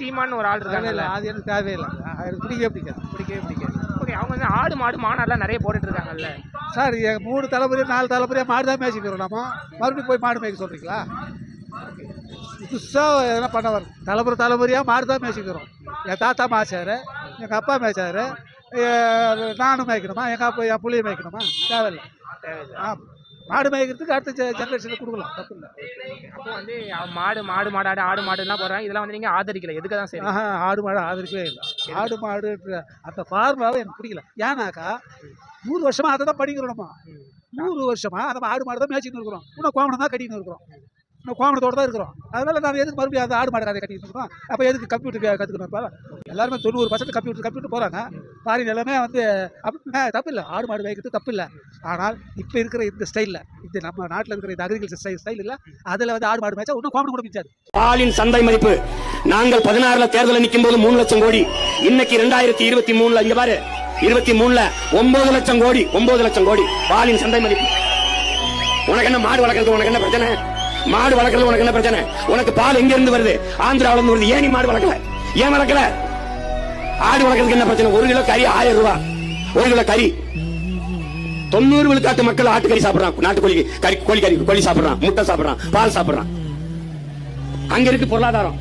சீமான் ஒரு ஆள் இருக்காங்கல்ல. தேவையில்லை அது எனக்கு தேவையில்லை. எனக்கு பிடிக்கவே பிடிக்காது. பிடிக்கவே பிடிக்காது. ஓகே அவங்க வந்து ஆடு மாடு மாநாடுலாம் நிறைய போட்டுட்டு இருக்காங்கல்ல சார் எங்கள் மூணு தலைமுறை நாலு தலைமுறையாக மாடு தான் மேய்ச்சிக்கிறோம் நம்ம மறுபடியும் போய் மாடு மேய்க்க சொல்கிறீங்களா புதுசாக எதனா பண்ண வரும் தலைமுறை தலைமுறையாக மாடு தான் மேய்ச்சிக்கிறோம் என் தாத்தா மேய்ச்சாரு எங்கள் அப்பா மேய்ச்சாரு நானும் மேய்க்கணுமா? எங்கள் அப்பா என் புள்ளியை மேய்க்கணுமா? தேவையில்லை. ஆ மாடு மேய்க்கிறதுக்கு அடுத்த ஜென்ரேஷனுக்கு கொடுக்கலாம். தப்பு இல்லை. அப்போ வந்து மாடு மாடு மாடாடு ஆடு மாடுலாம் போடுறாங்க. இதெல்லாம் வந்து நீங்க ஆதரிக்கல. எதுக்கு தான் சரி? ஆஹா ஆடு மாடு ஆதரிக்கவே இல்லை. ஆடு மாடு அந்த ஃபார்முலாவை எனக்கு பிடிக்கல. ஏன்னாக்கா நூறு வருஷமா அதை தான் படிக்கிறோம் நம்ம. நூறு வருஷமா நம்ம ஆடு மாடு தான் மேய்ச்சின்னு இருக்கிறோம். இன்னும் கோமணம் தான் கட்டின்னு இருக்கிறோம். கோமணத்தோட தான் இருக்கிறோம். அதனால நம்ம எதுக்கு மறுபடியும் அந்த ஆடு மாடு கதை கட்டிக்கிட்டு இருக்கோம்? அப்போ எதுக்கு கம்ப்யூட்டர் கற்றுக்கணும் இப்போ? எல்லாருமே தொண்ணூறு பர்சன்ட் கம்ப்யூட்டர் கம்ப்யூட்டர் போகிறாங்க பாரின் எல்லாமே வந்து அப்படி தப்பு இல்லை ஆடு மாடு வைக்கிறது தப்பு இல்லை ஆனால் இப்போ இருக்கிற இந்த ஸ்டைலில் இந்த நம்ம நாட்டில் இருக்கிற இந்த அக்ரிகல்ச்சர் ஸ்டைல் ஸ்டைல் இல்லை அதில் வந்து ஆடு மாடு மேய்ச்சா இன்னும் கோமணம் கூட மிச்சாது பாலின் சந்தை மதிப்பு. நாங்கள் பதினாறுல தேர்தலில் நிற்கும் போது மூணு லட்சம் கோடி. இன்னைக்கு ரெண்டாயிரத்தி இருபத்தி மூணுல இங்க பாரு இருபத்தி மூணுல ஒன்பது லட்சம் கோடி ஒன்பது லட்சம் கோடி. பாலின் சந்தை மதிப்பு. உனக்கு என்ன மாடு வளர்க்கறது உனக்கு என்ன பிரச்சனை? மாடு வளர்க்கறது உனக்கு என்ன பிரச்சனை? உனக்கு பால் எங்க இருந்து வருது? ஆந்திராவில இருந்து வருது. ஏன் நீ மாடு வளர்க்கல? ஏன் வளர்க்கல? ஆடு வளர்க்கறதுக்கு என்ன பிரச்சனை? ஒரு கிலோ கறி ஆயிரம் ரூபாய் ஒரு கிலோ கறி. தொண்ணூறு விழுக்காட்டு மக்கள் ஆட்டுக்கறி சாப்பிடுறான். நாட்டுக்கோழி கறி கோழி கறி கோழி சாப்பிடுறான். முட்டை சாப்பிடுறான். பால் சாப்பிடுறான். அங்க இருக்கு பொருளாதாரம்.